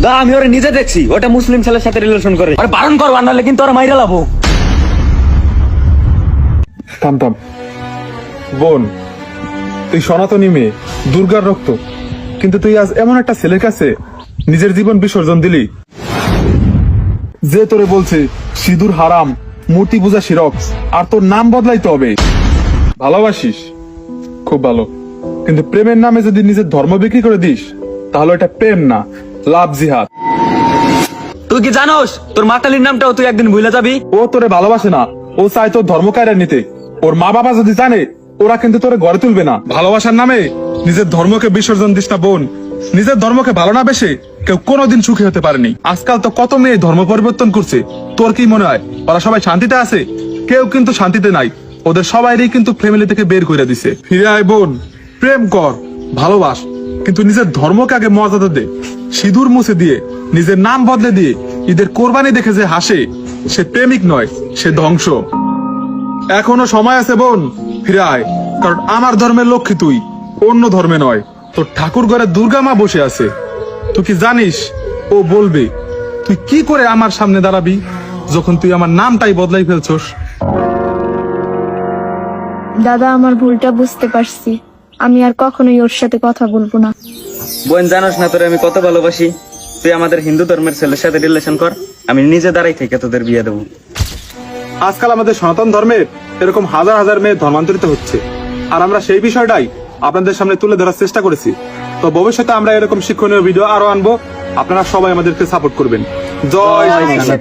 দা, আমি ওরে নিজে দেখছি, ওটা মুসলিম ছেলের সাথে রিলেশন করে। আরে বারণ করব নাহলে কিন্তু ওরা মাইরা লাবো থাম থাম। বোন, তুই সনাতনী মেয়ে, দুর্গার রক্ত। কিন্তু তুই আজ এমন একটা ছেলের কাছে নিজের জীবন বিসর্জন দিলি। যে তোরে বলছে, সিঁদুর হারাম, মূর্তি পূজা শিরক আর তোর নাম বদলাইতে হবে। ভালোবাসিস? খুব ভালো। কিন্তু প্রেমের নামে যদি নিজের ধর্ম বিক্রি করে দিস, তাহলে এটা প্রেম না। লাভ জিহাদ। তুই কি জানোস? তোর মাতালির নামটাও তুই একদিন ভুলে যাবি? ও তোরে ভালোবাসে না। ও চায় তোর ধর্ম কায়রা নিতে। ওর মা বাবা যদি জানে ওরা কিন্তু তোরে গড়ে তুলবে না। ভালোবাসার নামে নিজের ধর্মকে বিসর্জন দিস না বোন। নিজের ধর্মকে ভালো না বেসে কেউ কোনোদিন সুখী হতে পারেনি। আজকাল তো কত মেয়ে ধর্ম পরিবর্তন করছে। তোর কি মনে হয়? ওরা সবাই শান্তিতে আছে? কেউ কিন্তু শান্তিতে নাই। ওদের সবাইরই কিন্তু ফ্যামিলি থেকে বের করে দিছে। ফিরে আয় বোন। প্রেম কর। ভালোবাস। কিন্তু নিজের ধর্মকে আগে মর্যাদা দে, সিঁদুর মুছে দিয়ে, নিজের নাম বদলে দিয়ে, ঈদের কোরবানি দেখে যে হাসে, সে প্রেমিক নয়, সে ধ্বংস। এখনও সময় আছে বোন, ফিরে আয়, কারণ আমার ধর্মের লক্ষ্মী তুই, অন্য ধর্মে নয়, তোর ঠাকুর ঘরে দুর্গা মা বসে আছে। তুই কি জানিস, ও বলবে, তুই কি করে আমার সামনে দাঁড়াবি, যখন তুই আমার নামটাই বদলাই ফেলছস? দাদা, আমার ভুলটা বুঝতে পারছি। আমি আর কখনোই ওর সাথে কথা বলব না। বোন জানোস না তোরে আমি কত ভালোবাসি। তুই আমাদের হিন্দু ধর্মের ছেলের সাথে রিলেশন কর আমি নিজে দাঁড়াই থেকে তোদের বিয়ে দেবো। আজকাল আমাদের সনাতন ধর্মের এরকম হাজার হাজার মেয়ে ধর্মান্তরিত হচ্ছে। আর আমরা সেই বিষয়টাই আপনাদের সামনে তুলে ধরার চেষ্টা করেছি। তো ভবিষ্যতে আমরা এরকম শিক্ষণীয় ভিডিও আরও আনব। আপনারা সবাই আমাদেরকে সাপোর্ট করবেন। জয় কৃষ্ণ।